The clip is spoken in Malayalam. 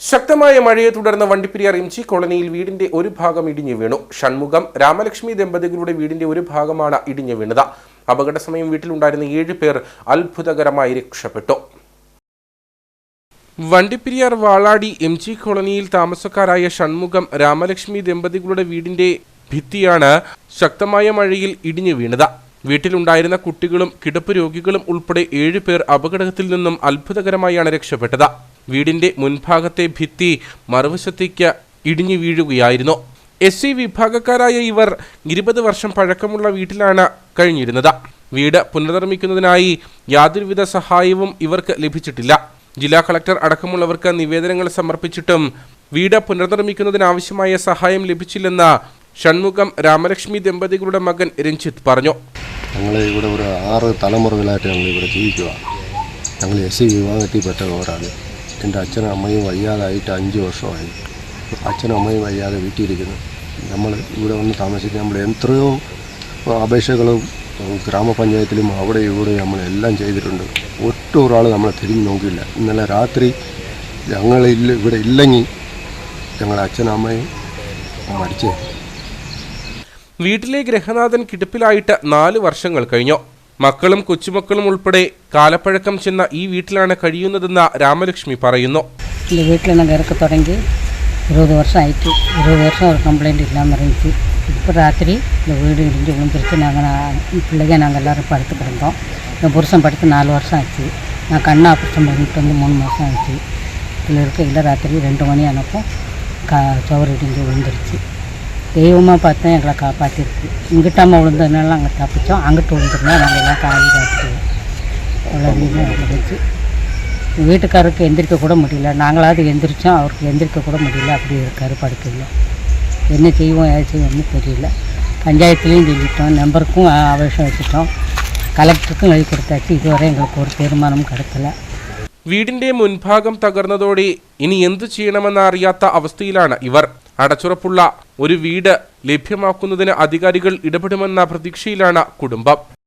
ശക്തമായ മഴയെ തുടർന്ന് വണ്ടിപ്പെരിയാർ ഇംചി കോളനിയിൽ വീടിന്റെ ഒരു ഭാഗം ഇടിഞ്ഞു വീണു. ഷൺമുഖം രാമലക്ഷ്മി ദമ്പതികളുടെ വീടിന്റെ ഒരു ഭാഗമാണ് ഇടിഞ്ഞു വീണത്. അപകട സമയം വീട്ടിലുണ്ടായിരുന്ന ഏഴ് പേർ അത്ഭുതകരമായി രക്ഷപ്പെട്ടു. വണ്ടിപ്പെരിയാർ വാളാടി എം ജി കോളനിയിൽ താമസക്കാരായ ഷൺമുഖം രാമലക്ഷ്മി ദമ്പതികളുടെ വീടിന്റെ ഭിത്തിയാണ് ശക്തമായ മഴയിൽ ഇടിഞ്ഞു വീണത്. വീട്ടിലുണ്ടായിരുന്ന കുട്ടികളും കിടപ്പ് രോഗികളും ഉൾപ്പെടെ ഏഴ് പേർ അപകടത്തിൽ നിന്നും അത്ഭുതകരമായാണ് രക്ഷപ്പെട്ടത്. വീടിന്റെ മുൻഭാഗത്തെ ഭിത്തി മറുവശത്തേക്ക് ഇടിഞ്ഞു വീഴുകയായിരുന്നു. എസ് സി വിഭാഗക്കാരായ ഇവർ ഇരുപത് വർഷം പഴക്കമുള്ള വീട്ടിലാണ് കഴിഞ്ഞിരുന്നത്. വീട് പുനർനിർമ്മിക്കുന്നതിനായി യാതൊരുവിധ സഹായവും ഇവർക്ക് ലഭിച്ചിട്ടില്ല. ജില്ലാ കളക്ടർ അടക്കമുള്ളവർക്ക് നിവേദനങ്ങൾ സമർപ്പിച്ചിട്ടും വീട് പുനർനിർമ്മിക്കുന്നതിനാവശ്യമായ സഹായം ലഭിച്ചില്ലെന്ന് ഷൺമുഖം രാമലക്ഷ്മി ദമ്പതികളുടെ മകൻ രഞ്ജിത്ത് പറഞ്ഞു. ഞങ്ങൾ ഇവിടെ ഒരു ആറ് തലമുറകളായിട്ട് ഞങ്ങൾ ഇവിടെ ജീവിക്കുക ഞങ്ങൾ എസ് സി വിഭാഗത്തിൽപ്പെട്ടവരാണ്. എന്റെ അച്ഛനും അമ്മയും വയ്യാതായിട്ട് അഞ്ച് വർഷമായി. അച്ഛനും അമ്മയും വയ്യാതെ വീട്ടിയിരിക്കുന്നു നമ്മൾ ഇവിടെ വന്ന് താമസിക്കാൻ നമ്മൾ എത്രയോ അപേക്ഷകളും ഗ്രാമപഞ്ചായത്തിലും അവിടെ ഇവിടെ നമ്മൾ എല്ലാം ചെയ്തിട്ടുണ്ട്. ഒട്ടും ഒരാൾ നമ്മളെ തിരിഞ്ഞു നോക്കിയില്ല. ഇന്നലെ രാത്രി ഞങ്ങളില്ല ഇവിടെ ഇല്ലെങ്കിൽ ഞങ്ങളുടെ അച്ഛനും അമ്മയും മരിച്ചേ. വീട്ടിലെ ഗ്രഹനാഥൻ കിടപ്പിലായിട്ട് നാല് വർഷങ്ങൾ കഴിഞ്ഞു. മക്കളും കൊച്ചുമക്കളും ഉൾപ്പെടെ കാലപ്പഴക്കം ചെന്ന ഈ വീട്ടിലാണ് കഴിയുന്നതെന്ന് രാമലക്ഷ്മി പറയുന്നു இந்த வீட்டில் நாங்கள் இருக்க தொடங்கி இருபது வருஷம் ஆயிடுச்சு இருபது வருஷம் ஒரு கம்ப்ளைண்ட் இல்லாமல் இருந்துச்சு இப்போ ராத்திரி இந்த வீடு இடிஞ்சு விழுந்துருச்சு நாங்கள் பிள்ளைங்க நாங்கள் எல்லோரும் படுத்து கிடந்தோம் என் புருஷன் படுத்து நாலு வருஷம் ஆச்சு நான் கண் ஆப்ரேஷன் பண்ணிட்டு வந்து மூணு மாதம் ஆச்சு இதில் இருக்க இல்லை ராத்திரி ரெண்டு மணி ஆனப்போ கா சுவர் இடிஞ்சு விழுந்துருச்சு தெய்வமாக பார்த்தா எங்களை காப்பாற்றிருக்கு இங்கிட்டாமல் விழுந்ததுனால அங்கே தப்பிச்சோம் அங்கிட்டு விழுந்துருந்தா நாங்கள் எல்லாம் காலி காத்துக்குவோம் அவ்வளோ ரீதியாக இருந்துச்சு வீட்டுக்காரருக்கு எந்திரிக்க கூட முடியல நாங்களாவது எந்திரிச்சோம் அவருக்கு எந்திரிக்க கூட முடியல அப்படி இருக்காரு படுக்கையில் என்ன செய்வோம் ஏது செய்வோம்னு தெரியல பஞ்சாயத்துலேயும் சொல்லிட்டோம் நம்பருக்கும் ஆவேசம் வச்சுட்டோம் கலெக்டருக்கும் எழுதி கொடுத்தாச்சு இதுவரை எங்களுக்கு ஒரு തീരുമാനം കിടക്കില്ല വീടിന്റെ മുൻഭാഗം തകർന്നതോടെ ഇനി എന്തു ചെയ്യണമെന്ന് അറിയാത്ത അവസ്ഥയിലാണ് ഇവർ അടച്ചുറപ്പുള്ള ഒരു വീട് ലഭ്യമാക്കുന്നതിന് അധികാരികൾ ഇടപെടുമെന്ന പ്രതീക്ഷയിലാണ് കുടുംബം